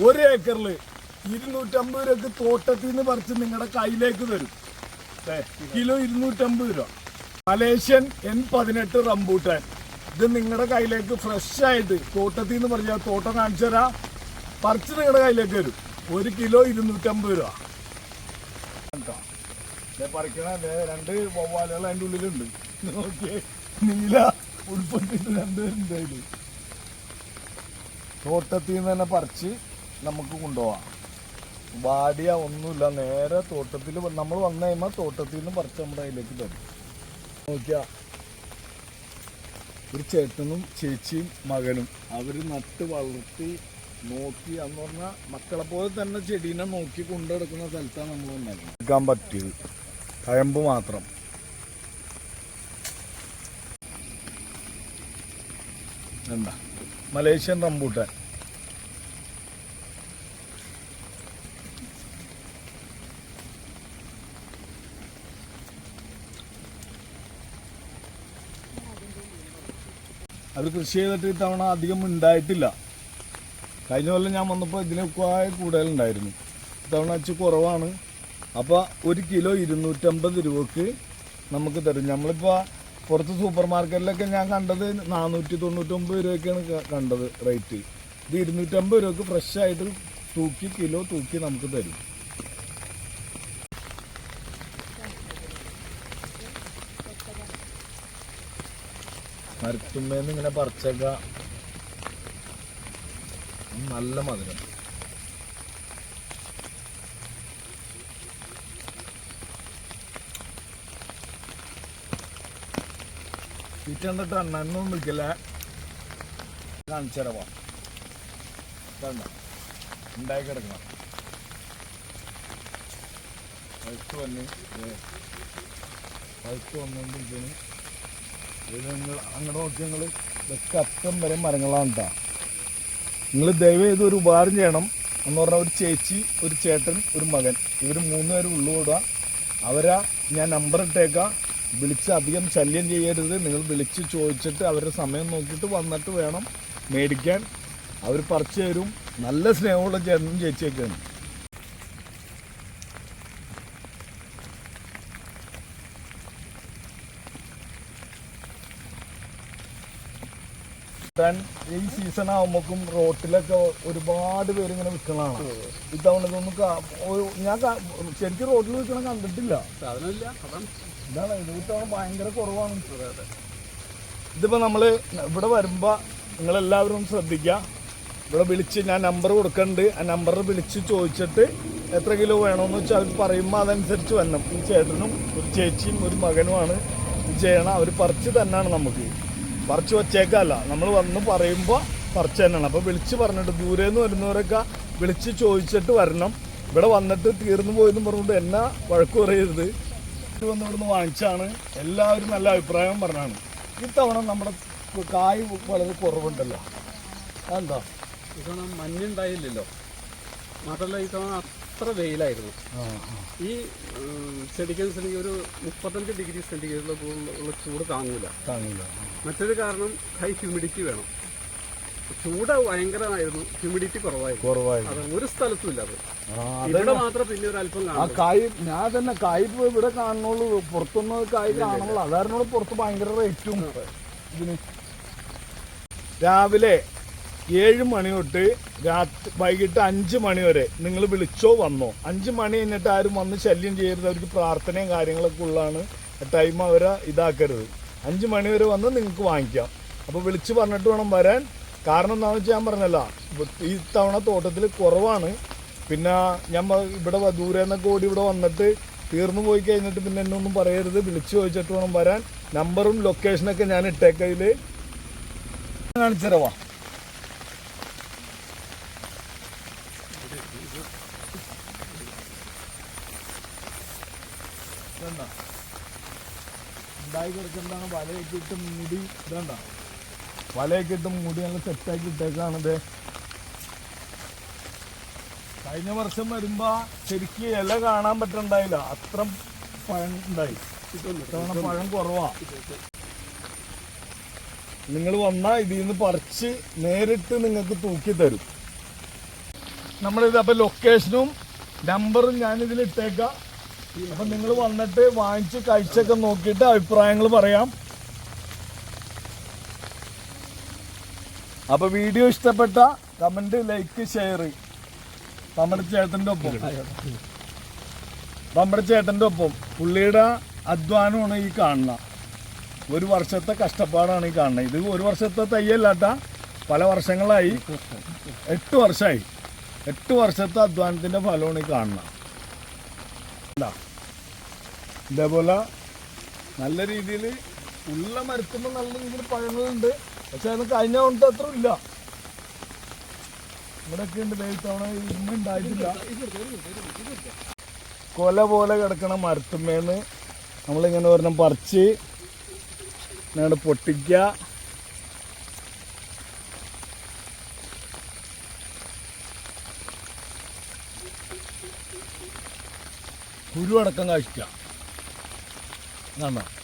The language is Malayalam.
ഒരു ഏക്കറിൽ ഇരുന്നൂറ്റമ്പത് രൂപക്ക് തോട്ടത്തിൽ നിന്ന് പറിച്ച് നിങ്ങളുടെ കയ്യിലേക്ക് തരും. കിലോ ഇരുന്നൂറ്റമ്പത് രൂപ. മലേഷ്യൻ എൻ പതിനെട്ട് റംബൂട്ടാൻ. ഇത് നിങ്ങളുടെ കയ്യിലേക്ക് ഫ്രഷ് ആയിട്ട് തോട്ടത്തിൽ നിന്ന് പറഞ്ഞാൽ തോട്ടം കാണിച്ചു തരാം. പറിച്ച് നിങ്ങളുടെ കയ്യിലേക്ക് വരും ഒരു കിലോ ഇരുന്നൂറ്റമ്പത് രൂപ. പറിക്കണ രണ്ട് വവ്വാലുകൾ അതിന്റെ ഉള്ളിലുണ്ട്. നോക്കിയേ നീല ഉൾപ്പെട്ടിട്ട് രണ്ടുപേരുണ്ട് അതിൽ തോട്ടത്തിൽ നിന്ന് തന്നെ പറിച്ച് നമുക്ക് കൊണ്ടുപോവാം. വാടിയ ഒന്നുമില്ല നേരെ തോട്ടത്തിൽ നമ്മൾ വന്നു കഴിയുമ്പോൾ തോട്ടത്തിൽ നിന്ന് പറിച്ച് നമ്മുടെ അതിലേക്ക് തരും. നോക്കിയ ഒരു ചേട്ടനും ചേച്ചിയും മകനും. അവർ നട്ട് വളർത്തി നോക്കി എന്ന് പറഞ്ഞാൽ മക്കളെ പോലെ തന്നെ ചെടീനെ നോക്കി കൊണ്ടു നടക്കുന്ന സ്ഥലത്താണ് നമ്മൾ ഉണ്ടാക്കുന്നത് എടുക്കാൻ പറ്റിയത്. കയമ്പ് മാത്രം. എന്താ? Malaysian rambutan. അത് കൃഷി ചെയ്തിട്ട് ഇത്തവണ അധികം ഉണ്ടായിട്ടില്ല. കഴിഞ്ഞ കൊല്ലം ഞാൻ വന്നപ്പോൾ ഇതിനൊക്കെ കൂടുതലുണ്ടായിരുന്നു. ഇത്തവണ വെച്ച് കുറവാണ്. അപ്പോൾ ഒരു കിലോ ഇരുന്നൂറ്റമ്പത് രൂപക്ക് നമുക്ക് തരും. നമ്മളിപ്പോൾ പുറത്ത് സൂപ്പർ മാർക്കറ്റിലൊക്കെ ഞാൻ കണ്ടത് നാനൂറ്റി തൊണ്ണൂറ്റൊമ്പത് രൂപയ്ക്കാണ് കണ്ടത് റേറ്റ്. ഇത് ഇരുന്നൂറ്റമ്പത് രൂപക്ക് ഫ്രഷ് ആയിട്ട് തൂക്കി കിലോ തൂക്കി നമുക്ക് തരും. മരത്തുമ്മേന്ന് ഇങ്ങനെ പറിച്ചേക്ക. നല്ല മധുരം. ചീറ്റണ്ടിട്ട് എണ്ണൊന്നും വിളിക്കില്ല? കാണിച്ചരവാ കണ്ട ഉണ്ടായി കിടക്കണം. പഴുത്ത് വന്ന് പഴുത്ത് വന്നുകൊണ്ടിരിക്കുന്നു അങ്ങോട്ട് നോക്കി നിങ്ങൾ ഇതൊക്കെ അറ്റം വരെ മരങ്ങളാണ് നിങ്ങൾ ദയവ് ചെയ്ത് ഒരു ഉപകാരം ചെയ്യണം. എന്ന് പറഞ്ഞാൽ ഒരു ചേച്ചി ഒരു ചേട്ടൻ ഒരു മകൻ. ഇവർ മൂന്ന് പേരും ഉള്ളുകൂടുക അവരാ ഞാൻ നമ്പർ ഇട്ടേക്കാം. വിളിച്ച് അധികം ശല്യം ചെയ്യരുത്. നിങ്ങൾ വിളിച്ച് ചോദിച്ചിട്ട് അവരുടെ സമയം നോക്കിയിട്ട് വന്നിട്ട് വേണം മേടിക്കാൻ. അവർ പറിച്ചു തരും. നല്ല സ്നേഹമുള്ള ചേട്ടനും ചേച്ചിയൊക്കെയാണ്. താൻ ഈ സീസൺ ആകുമ്പോക്കും റോട്ടിലൊക്കെ ഒരുപാട് പേര് ഇങ്ങനെ വിൽക്കണതാണ് ഇത്തവണ ഇതൊന്നും ഞാൻ ശരിക്കും റോട്ടിൽ വിൽക്കണം കണ്ടിട്ടില്ല. ഇതാണ് ഇത് ഇത്തവണ ഭയങ്കര കുറവാണ്. ഇതിപ്പോ നമ്മൾ ഇവിടെ വരുമ്പോ നിങ്ങളെല്ലാവരും ശ്രദ്ധിക്കുക ഇവിടെ വിളിച്ച് ഞാൻ നമ്പർ കൊടുക്കണ്ട്. ആ നമ്പർ വിളിച്ച് ചോദിച്ചിട്ട് എത്ര കിലോ വേണമെന്ന് വെച്ചാൽ അവർ പറയുമ്പോൾ അതനുസരിച്ച് വരണം. ഈ ചേട്ടനും ഒരു ചേച്ചിയും ഒരു മകനുമാണ്. ഇത് ചെയ്യണം. അവർ പറിച്ച് തന്നെയാണ് നമുക്ക്. പറിച്ച് വച്ചേക്കല്ല. നമ്മൾ വന്ന് പറയുമ്പോൾ പറിച്ച് തന്നെയാണ്. അപ്പോൾ വിളിച്ച് പറഞ്ഞിട്ട് ദൂരെ നിന്ന് വരുന്നവരൊക്കെ വിളിച്ച് ചോദിച്ചിട്ട് വരണം. ഇവിടെ വന്നിട്ട് തീർന്നു പോയെന്ന് പറഞ്ഞുകൊണ്ട് എന്നെ വഴക്ക് പറയരുത്. വന്ന് ഇവിടുന്ന് വാങ്ങിച്ചാണ്. എല്ലാവരും നല്ല അഭിപ്രായം പറഞ്ഞാണ്. ഇത്തവണ നമ്മുടെ കായ് വളരെ കുറവുണ്ടല്ലോ. അതെന്താ? ഇത്തവണ മഞ്ഞുണ്ടായില്ലല്ലോ മാത്രമല്ല ഇത്തവണ അത്ര വെയിലായിരുന്നു. ഈ ചെടിക്കനുസരിച്ച് ചെടിക്ക് ചെടിക്ക് ഒരു മുപ്പത്തഞ്ച് ഡിഗ്രി സെന്റിഗ്രേഡിലുള്ള ചൂട് താങ്ങൂല. താങ്ങില്ല മറ്റൊരു കാരണം ഹൈ ഹ്യൂമിഡിറ്റി വേണം. ചൂട് ഭയങ്കരമായിരുന്നു. ഹ്യൂമിഡിറ്റി കുറവായിരുന്നു. കുറവായിരുന്നു. അത് ഒരു സ്ഥലത്തും ഇല്ല അത്. ഇവിടെ മാത്രം പിന്നെ ഒരു അല്പം ആ കാണും കായ് ഞാൻ തന്നെ കായ് ഇപ്പൊ ഇവിടെ കാണുന്നുള്ളൂ. പുറത്തൊന്നും കായ് കാണുന്നുള്ളൂ അതായിരുന്നു പുറത്ത് ഭയങ്കര റേറ്റും ഇതിന് രാവിലെ ഏഴ് മണി തൊട്ട് രാത്രി വൈകിട്ട് അഞ്ച് മണി വരെ നിങ്ങൾ വിളിച്ചോ വന്നോ. അഞ്ച് മണി കഴിഞ്ഞിട്ട് ആരും വന്ന് ശല്യം ചെയ്യരുത്. അവർക്ക് പ്രാർത്ഥനയും കാര്യങ്ങളൊക്കെ ഉള്ളതാണ്. ടൈം അവരെ ഇതാക്കരുത്. അഞ്ച് മണി വരെ വന്ന് നിങ്ങൾക്ക് വാങ്ങിക്കാം. അപ്പോൾ വിളിച്ച് പറഞ്ഞിട്ട് വേണം വരാൻ. കാരണം എന്താണെന്ന് വെച്ചാൽ ഞാൻ പറഞ്ഞല്ലോ ഈ തവണ തോട്ടത്തിൽ കുറവാണ്. പിന്നെ ഞാൻ ഇവിടെ ദൂരെ നിന്നൊക്കെ ഓടി ഇവിടെ വന്നിട്ട് തീർന്നു പോയി കഴിഞ്ഞിട്ട് പിന്നെ എന്നെ ഒന്നും പറയരുത്. വിളിച്ചു ചോദിച്ചിട്ട് വേണം വരാൻ. നമ്പറും ലൊക്കേഷനൊക്കെ ഞാൻ ഇട്ടേക്കതിൽ കാണിച്ചരവാ. ഇതെന്താ? ഉണ്ടായി കിടക്കുന്നതാണ് വലയൊക്കെ ഇട്ട് മുടി ഇതണ്ട വലയൊക്കെ ഇട്ട് മുടി നല്ല സെറ്റാക്കി ഇട്ടേക്കാണിത് കഴിഞ്ഞ വർഷം വരുമ്പോ ശരിക്ക് ഇല കാണാൻ പറ്റണ്ടായില്ല. അത്ര പഴം ഉണ്ടായി. ഇത്തവണ പഴം കുറവാ. നിങ്ങൾ വന്നാൽ ഇതിൽ നിന്ന് പറിച്ച് നേരിട്ട് നിങ്ങൾക്ക് തൂക്കി തരും. നമ്മളിത് അപ്പൊ ലൊക്കേഷനും നമ്പറും ഞാനിതിൽ ഇട്ടേക്കാം അപ്പൊ നിങ്ങൾ വന്നിട്ട് വാങ്ങിച്ച് കഴിച്ചൊക്കെ നോക്കിയിട്ട് അഭിപ്രായങ്ങൾ പറയാം. അപ്പൊ വീഡിയോ ഇഷ്ടപ്പെട്ട കമന്റ് ലൈക്ക് ഷെയർ നമ്മുടെ ചേട്ടന്റെ ഒപ്പം. നമ്മുടെ ചേട്ടന്റെ ഒപ്പം. പുള്ളിയുടെ അധ്വാനമാണ് ഈ കാണുന്ന. ഒരു വർഷത്തെ കഷ്ടപ്പാടാണ് ഈ കാണുന്നത്. ഇത് ഒരു വർഷത്തെ തയ്യല്ലാട്ട. പല വർഷങ്ങളായി. എട്ട് വർഷമായി എട്ട് വർഷത്തെ അധ്വാനത്തിന്റെ ഫലമാണ് ഈ കാണുന്നത് ഇതേപോലെ നല്ല രീതിയിൽ ഉള്ള മരത്തുമ്പോൾ നല്ല രീതിയിൽ പഴങ്ങളുണ്ട്. പക്ഷെ അത് കഴിഞ്ഞ കൊണ്ട് അത്ര ഇല്ല. ഇവിടെയൊക്കെ ഉണ്ട്. ദൈവത്തവണ ഇന്ന് ഉണ്ടായിട്ടില്ല. കൊല പോലെ കിടക്കണ മരത്തുമ്മേന്ന് നമ്മളിങ്ങനെ ഒരെണ്ണം പറിച്ച് ഇങ്ങനെ പൊട്ടിക്കുക. കുരു അടക്കം കാഴ്ച കണ്ടോ